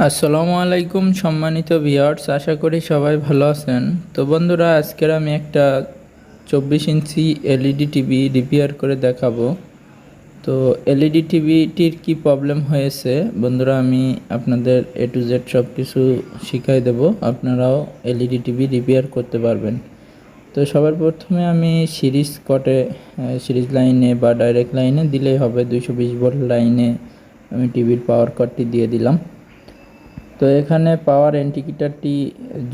আসসালামু আলাইকুম সম্মানিত ভিউয়ার্স, আশা করি সবাই ভালো আছেন। তো বন্ধুরা, আজকের আমি একটা চব্বিশ ইঞ্চি এলইডি টিভি রিপেয়ার করে দেখাবো। তো এলইডি টিভিটির কি প্রবলেম হয়েছে? বন্ধুরা, আমি আপনাদের এ টু জেড সব কিছু শিখাই দেব। আপনারাও এলইডি টিভি রিপেয়ার করতে পারবেন। তো সবার প্রথমে আমি সিরিজ কটে সিরিজ লাইনে বা ডাইরেক্ট লাইনে দিলেই হবে। দুইশো বিশ ভোল্ট লাইনে আমি টিভির পাওয়ার কাটটি দিয়ে দিলাম। তো এখানে পাওয়ার ইন্ডিকেটারটি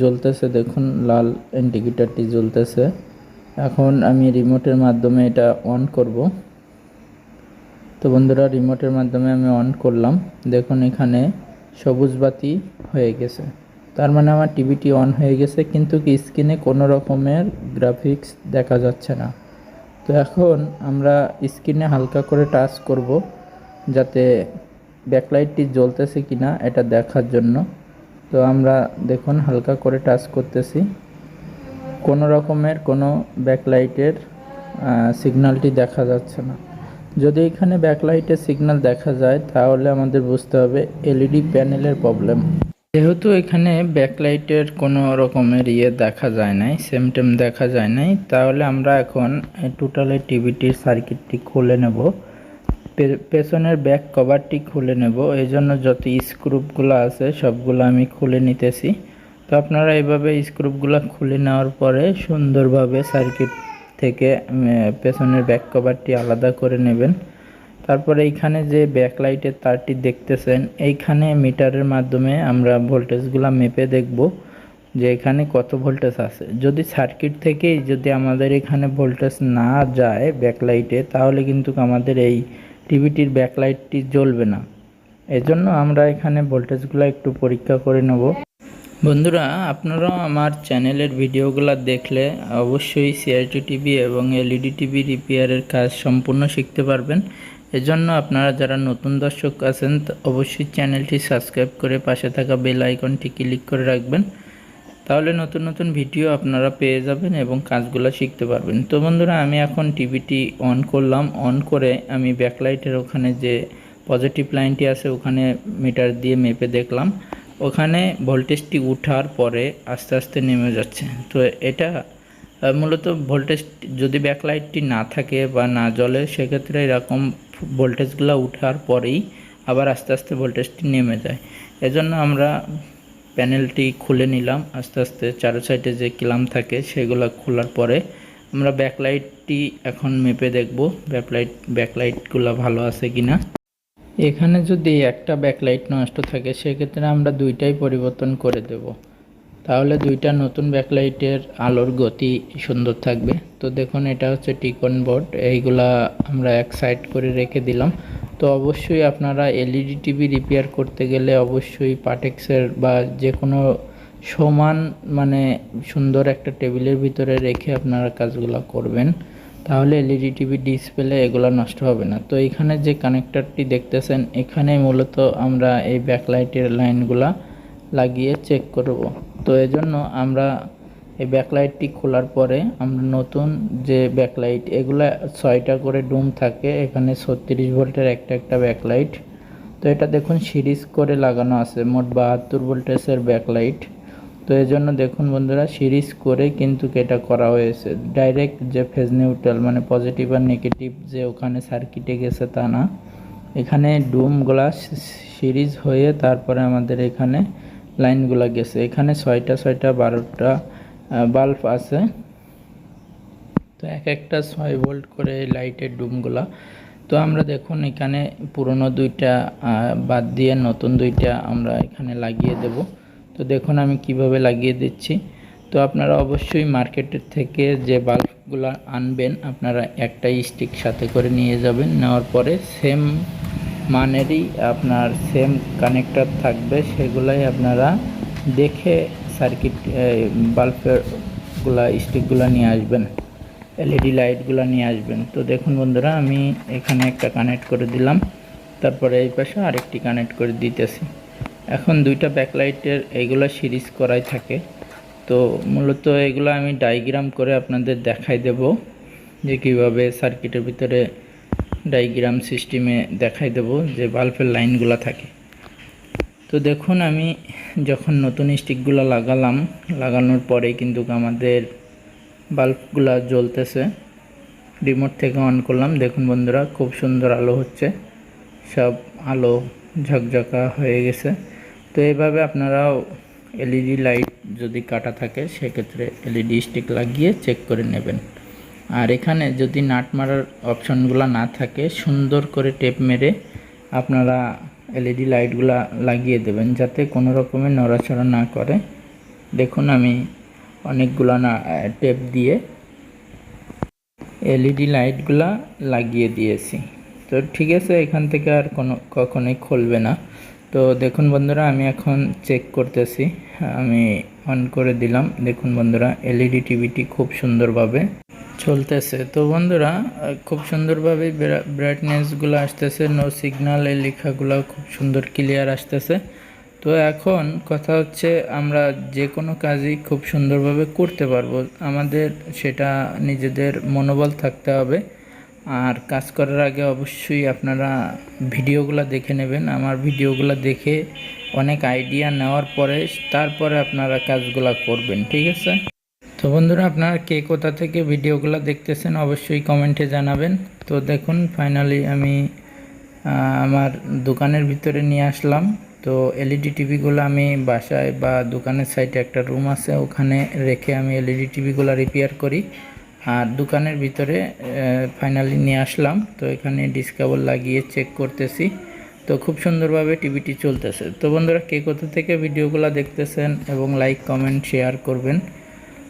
জ্বলতেছে, দেখুন, লাল ইন্ডিকেটারটি জ্বলতেছে। এখন আমি রিমোটের মাধ্যমে এটা অন করব। তো বন্ধুরা রিমোটের মাধ্যমে আমি অন করলাম। দেখুন, এখানে সবুজ বাতি হয়ে গেছে। তার মানে আমার টিভিটি অন হয়ে গেছে, কিন্তু স্ক্রিনে কোনো রকমের গ্রাফিক্স দেখা যাচ্ছে না। তো এখন আমরা স্ক্রিনে হালকা করে টাচ করব, যাতে ব্যাকলাইটটি জ্বলতেছে কি না এটা দেখার জন্য। তো আমরা দেখুন, হালকা করে টাচ করতেছি। কোনো রকমের কোনো ব্যাকলাইটের সিগন্যালটি দেখা যাচ্ছে না। যদি এখানে ব্যাকলাইটের সিগন্যাল দেখা যায়, তাহলে আমাদের বুঝতে হবে এলইডি প্যানেলের প্রবলেম যেহেতু এখানে ব্যাকলাইটের কোনো রকমের ইয়ে দেখা যায় নাই সেমটেম দেখা যায় নাই, তাহলে আমরা এখন টোটালি টিভিটির সার্কিটটি খুলে নেব। পেছনের ব্যাক কভারটি খুলে নেব। এই জন্য যত স্ক্রুপগুলো আছে, সবগুলো আমি খুলে নিতেছি। তো আপনারা এইভাবে স্ক্রুপগুলো খুলে নেওয়ার পরে সুন্দরভাবে সার্কিট থেকে পেছনের ব্যাক কভারটি আলাদা করে নেবেন। তারপরে এইখানে যে ব্যাকলাইটের তারটি দেখতেছেন, এইখানে মিটারের মাধ্যমে আমরা ভোল্টেজগুলো মেপে দেখব যে এখানে কত ভোল্টেজ আছে। যদি সার্কিট থেকেই যদি আমাদের এখানে ভোল্টেজ না যায় ব্যাকলাইটে, তাহলে কিন্তু আমাদের এই টিভিটির ব্যাকলাইটটি জ্বলবে না। এজন্য আমরা এখানে ভোল্টেজগুলো একটু পরীক্ষা করে নেব। বন্ধুরা, আপনারাও আমার চ্যানেলের ভিডিওগুলো দেখলে অবশ্যই সিআরটি টিভি এবং এলইডি টিভি রিপেয়ারের কাজ সম্পূর্ণ শিখতে পারবেন। এজন্য আপনারা যারা নতুন দর্শক আছেন, অবশ্যই চ্যানেলটি সাবস্ক্রাইব করে পাশে থাকা বেল আইকনটি ক্লিক করে রাখবেন। তাহলে নতুন নতুন ভিডিও আপনারা পেয়ে যাবেন এবং কাজগুলো শিখতে পারবেন। তো বন্ধুরা, আমি এখন টিভিটি অন করলাম। অন করে আমি ব্যাকলাইটের ওখানে যে পজিটিভ লাইনটি আছে, ওখানে মিটার দিয়ে মেপে দেখলাম। ওখানে ভোল্টেজটি উঠার পরে আস্তে আস্তে নেমে যাচ্ছে। তো এটা মূলত ভোল্টেজ, যদি ব্যাকলাইটটি না থাকে বা না জ্বলে, সেক্ষেত্রে এরকম ভোল্টেজগুলো উঠার পরেই আবার আস্তে আস্তে ভোল্টেজটি নেমে যায়। এজন্য আমরা প্যানেলটি খুলে নিলাম। আস্তে আস্তে চারো সাইডে যে ক্লাম থাকে, সেগুলো খোলার পরে আমরা ব্যাকলাইটটি এখন মেপে দেখব ব্যাকলাইট ব্যাকলাইটগুলো ভালো আছে কি না এখানে যদি একটা ব্যাকলাইট নষ্ট থাকে, সেক্ষেত্রে আমরা দুইটাই পরিবর্তন করে দেব। তাহলে দুইটা নতুন ব্যাকলাইটের আলোর গতি সুন্দর থাকবে। তো দেখুন, এটা হচ্ছে টিকন বোর্ড এইগুলা আমরা এক সাইড করে রেখে দিলাম। তো অবশ্যই আপনারা এলইডি টিভি রিপেয়ার করতে গেলে অবশ্যই পাটেক্সের বা যে কোনো সমান মানে সুন্দর একটা টেবিলের ভিতরে রেখে আপনারা কাজগুলো করবেন, তাহলে এলইডি টিভি ডিসপ্লে এগুলো নষ্ট হবে না। তো এখানে যে কানেক্টরটি দেখতেছেন, এখানে মূলত আমরা এই ব্যাকলাইটের লাইনগুলা লাগিয়ে চেক করব। তো এজন্য আমরা এই ব্যাকলাইটটি খোলার পরে আমরা নতুন যে ব্যাকলাইট এগুলা ছয়টা করে ডুম থাকে। এখানে ছত্রিশ ভোল্টের একটা একটা ব্যাকলাইট তো এটা দেখুন সিরিজ করে লাগানো আছে, মোট বাহাত্তর ভোল্টেজের ব্যাকলাইট তো এই জন্য দেখুন বন্ধুরা, সিরিজ করে কিন্তু এটা করা হয়েছে। ডাইরেক্ট যে ফেজ নিউট্রাল মানে পজিটিভ আর নেগেটিভ যে ওখানে সার্কিটে গেছে তা না। এখানে ডুমগুলা সিরিজ হয়ে তারপরে আমাদের এখানে লাইনগুলো গেছে। এখানে ছয়টা ছয়টা, বারোটা বাল্ব আছে। তো এক একটা ছয় ভোল্ট করে লাইটের ডুমগুলা। তো আমরা দেখুন এখানে পুরনো দুইটা বাদ দিয়ে নতুন দুইটা আমরা এখানে লাগিয়ে দেব। তো দেখুন আমি কীভাবে লাগিয়ে দিচ্ছি। তো আপনারা অবশ্যই মার্কেটের থেকে যে বাল্বগুলো আনবেন, আপনারা একটা স্টিক সাথে করে নিয়ে যাবেন। নেওয়ার পরে সেম মানেরই আপনার সেম কানেক্টর থাকবে, সেগুলাই আপনারা দেখে সার্কিট বাল্বগুলা স্টিকগুলো নিয়ে আসবেন এলইডি লাইটগুলো নিয়ে আসবেন। তো দেখুন বন্ধুরা, আমি এখানে একটা কানেক্ট করে দিলাম। তারপরে এই পাশে আরেকটি কানেক্ট করে দিতেছি। এখন দুইটা ব্যাকলাইটের এইগুলো সিরিজ করাই থাকে। তো মূলত এগুলো আমি ডাইগ্রাম করে আপনাদের দেখাই দেব, যে কীভাবে সার্কিটের ভিতরে ডাইগ্রাম সিস্টেমে দেখাই দেব, যে বাল্বের লাইনগুলো থাকে। তো দেখুন, আমি যখন নতুন স্টিকগুলো লাগালাম, লাগানোর পরে কিন্তু আমাদের বাল্বগুলো জ্বলতেছে। রিমোট থেকে অন করলাম। দেখুন বন্ধুরা, খুব সুন্দর আলো হচ্ছে। সব আলো ঝকঝকা হয়ে গেছে। তো এইভাবে আপনারাও এলইডি লাইট যদি কাটা থাকে, সেক্ষেত্রে এলইডি স্টিক লাগিয়ে চেক করে নেবেন। আর এখানে যদি নাট মারার অপশনগুলো না থাকে, সুন্দর করে টেপ মেরে আপনারা এলইডি লাইটগুলা লাগিয়ে দেবেন যাতে কোনো রকমের নড়াচড়া না করে। দেখুন আমি অনেকগুলো না টেপ দিয়ে এলইডি লাইটগুলা লাগিয়ে দিয়েছি। তো ঠিক আছে, এখান থেকে আর কোনো, কখনোই খুলবে না। তো দেখুন বন্ধুরা, আমি এখন চেক করতেছি। আমি অন করে দিলাম। দেখুন বন্ধুরা এলইডি টিভিটি খুব সুন্দরভাবে চলতেছে। তো বন্ধুরা খুব সুন্দরভাবে ব্রাইটনেসগুলো আসতেছে নো সিগন্যাল এই লেখাগুলো খুব সুন্দর ক্লিয়ার আসতেছে। তো এখন কথা হচ্ছে আমরা যে কোনো কাজই খুব সুন্দরভাবে করতে পারব। আমাদের সেটা নিজেদের মনোবল থাকতে হবে। আর কাজ করার আগে অবশ্যই আপনারা ভিডিওগুলো দেখে নেবেন। আমার ভিডিওগুলো দেখে অনেক আইডিয়া নেওয়ার পরে, তারপরে আপনারা কাজগুলো করবেন, ঠিক আছে? তো বন্ধুরা আপনারা কে কোথা থেকে ভিডিওগুলো দেখতেছেন অবশ্যই কমেন্টে জানাবেন। তো দেখুন ফাইনালি আমি আমার দোকানের ভিতরে নিয়ে আসলাম। তো এলইডি টিভিগুলো আমি বাসায় বা দোকানের সাইডে একটা রুম আছে, ওখানে রেখে আমি এলইডি টিভিগুলো রিপেয়ার করি। আর দোকানের ভিতরে ফাইনালি নিয়ে আসলাম। তো এখানে ডিসকাবল লাগিয়ে চেক করতেছি। তো খুব সুন্দরভাবে টিভিটি চলতেছে। তো বন্ধুরা কে কোথা থেকে ভিডিওগুলো দেখতেছেন এবং লাইক কমেন্ট শেয়ার করবেন।